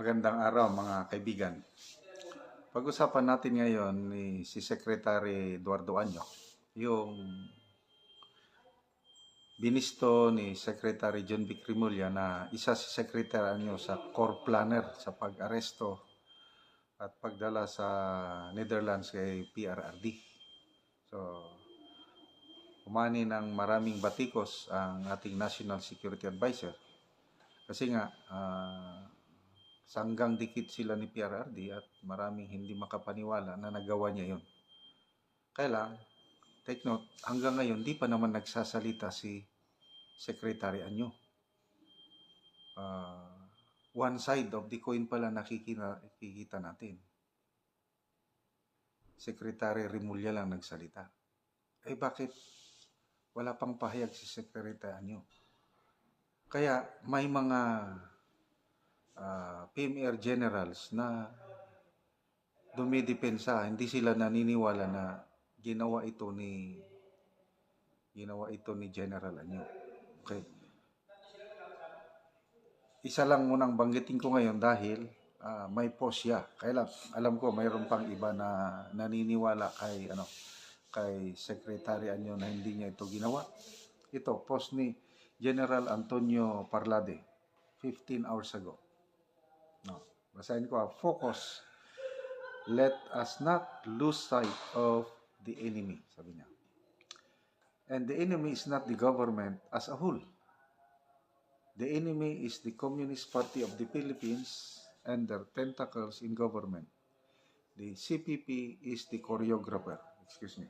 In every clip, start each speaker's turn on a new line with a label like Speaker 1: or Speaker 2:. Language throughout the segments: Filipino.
Speaker 1: Magandang araw mga kaibigan. Pag-usapan natin ngayon ni si Secretary Eduardo Anyo, yung binisto ni Secretary John B. Crimolia na isa si Secretary Anyo sa core planner sa pag-aresto at pagdala sa Netherlands kay PRRD. So, umani ng maraming batikos ang ating National Security Advisor. Kasi nga, ah, sanggang dikit sila ni PRRD at maraming hindi makapaniwala na nagawa niya yon. Kaya lang, take note, hanggang ngayon, di pa naman nagsasalita si Secretary Anyo. Ah, one side of the coin pala nakikita, nakikita natin. Secretary Rimulya lang nagsalita. Eh bakit wala pang pahayag si Secretary Anyo? Kaya may mga ah, PMR generals na dumidepensa, hindi sila naniniwala na ginawa ito ni ginawa ito ni General Anyo. Okay. Isa lang munang banggitin ko ngayon dahil ah, may post siya. Kaya alam ko mayroon pang iba na naniniwala kay ano kay Secretary Anyo na hindi niya ito ginawa. Ito, post ni General Antonio Parlade 15 hours ago. No. Basahin ko, ah. focus. Let us not lose sight of the enemy, sabi niya. And the enemy is not the government as a whole. The enemy is the Communist Party of the Philippines and their tentacles in government. The CPP is the choreographer. Excuse me.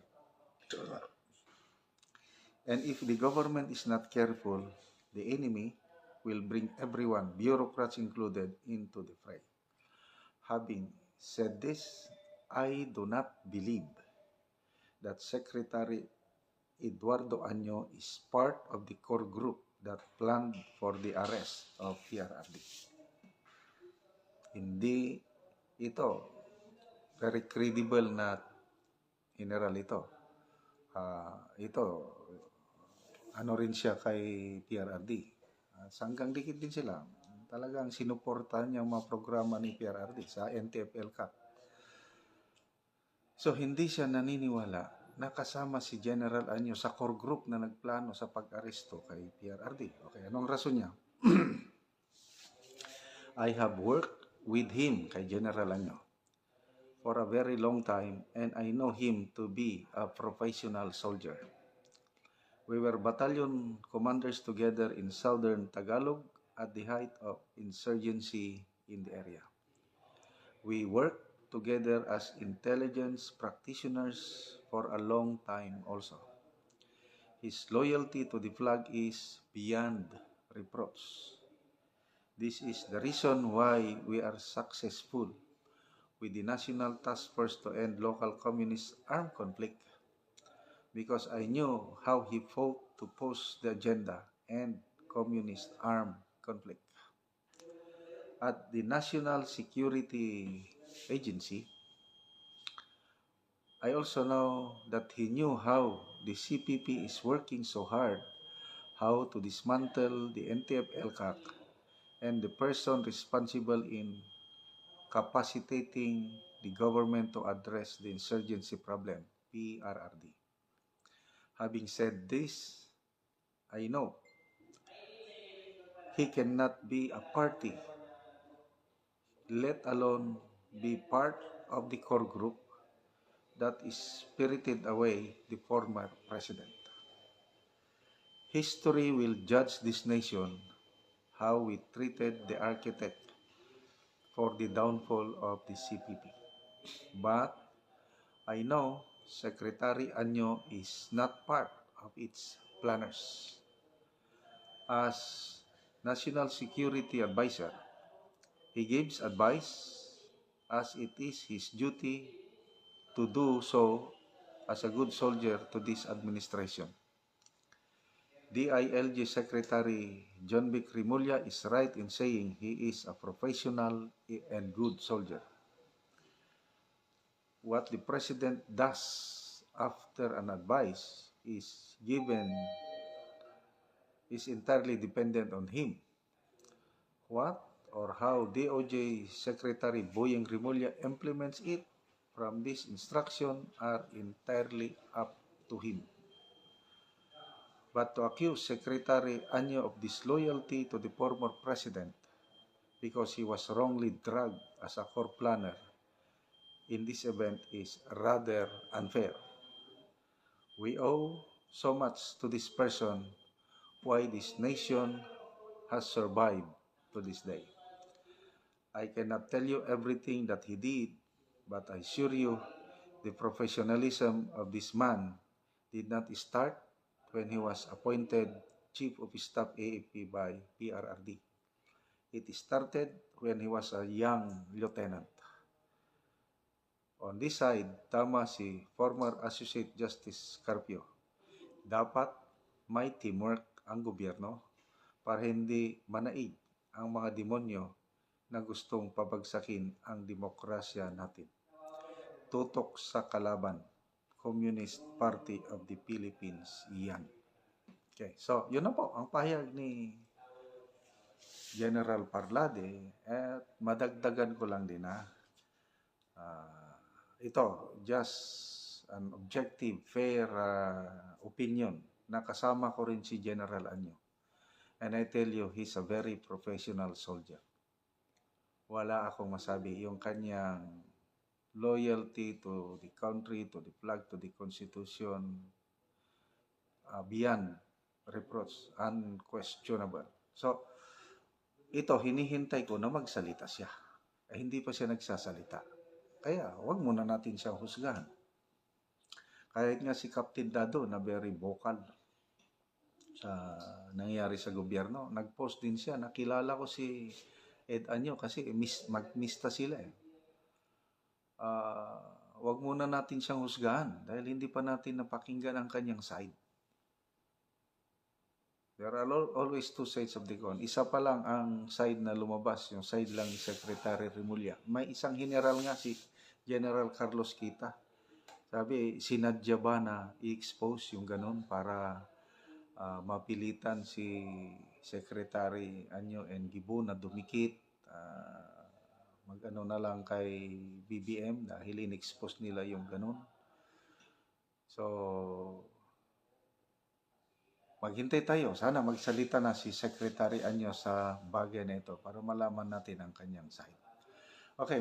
Speaker 1: And if the government is not careful, the enemy will bring everyone, bureaucrats included, into the fray. Having said this, I do not believe that Secretary Eduardo Año is part of the core group that planned for the arrest of PRRD. Hindi ito very credible na general ito. Ah, ito ano rin siya kay PRRD. Uh, sanggang dikit din sila. Talagang sinuportahan ang mga programa ni PRRD sa NTFL Cup. So, hindi siya naniniwala na kasama si General Anyo sa core group na nagplano sa pag-aresto kay PRRD. Okay, anong rason niya? I have worked with him, kay General Anyo, for a very long time and I know him to be a professional soldier. We were battalion commanders together in southern Tagalog at the height of insurgency in the area. We worked together as intelligence practitioners for a long time also. His loyalty to the flag is beyond reproach. This is the reason why we are successful with the National Task Force to End Local Communist Armed Conflict because I knew how he fought to push the agenda and communist armed conflict. At the National Security Agency, I also know that he knew how the CPP is working so hard, how to dismantle the NTF-LCAC, and the person responsible in capacitating the government to address the insurgency problem, PRRD. Having said this, I know he cannot be a party, let alone be part of the core group that is spirited away the former president. History will judge this nation how we treated the architect for the downfall of the CPP. But I know Secretary Anyo is not part of its planners. As National Security Advisor, he gives advice as it is his duty to do so as a good soldier to this administration. DILG Secretary John B. Crimolia is right in saying he is a professional and good soldier. What the President does after an advice is given is entirely dependent on him. What or how DOJ Secretary Boyeng Rimulya implements it from this instruction are entirely up to him. But to accuse Secretary Anyo of disloyalty to the former president because he was wrongly drugged as a core planner in this event is rather unfair. We owe so much to this person why this nation has survived to this day. I cannot tell you everything that he did, but I assure you the professionalism of this man did not start when he was appointed Chief of Staff AFP by PRRD. It started when he was a young lieutenant. On this side, tama si former Associate Justice Carpio. Dapat may teamwork ang gobyerno para hindi manaig ang mga demonyo na gustong pabagsakin ang demokrasya natin. Tutok sa kalaban, Communist Party of the Philippines, yan. Okay, so yun na po ang pahayag ni General Parlade at madagdagan ko lang din na ah, ito, just an objective, fair ah, opinion na kasama ko rin si General Anyo. And I tell you, he's a very professional soldier. Wala akong masabi. Yung kanyang loyalty to the country, to the flag, to the constitution, uh, beyond reproach, unquestionable. So, ito, hinihintay ko na magsalita siya. Eh, hindi pa siya nagsasalita. Kaya, wag muna natin siyang husgahan. Kahit nga si Captain Dado na very vocal sa nangyayari sa gobyerno, nag-post din siya. Nakilala ko si Ed Anyo kasi mis, magmista sila eh. Ah, wag muna natin siyang husgahan dahil hindi pa natin napakinggan ang kanyang side. There are al- always two sides of the coin. Isa pa lang ang side na lumabas, yung side lang ni Secretary Remulla. May isang general nga si General Carlos Kita. Sabi, sinadya ba na i-expose yung ganun para ah, mapilitan si Secretary Anyo and Gibo na dumikit ah, mag-ano na lang kay BBM dahil in-expose nila yung ganun. So, maghintay tayo. Sana magsalita na si Secretary Anyo sa bagay na ito para malaman natin ang kanyang side.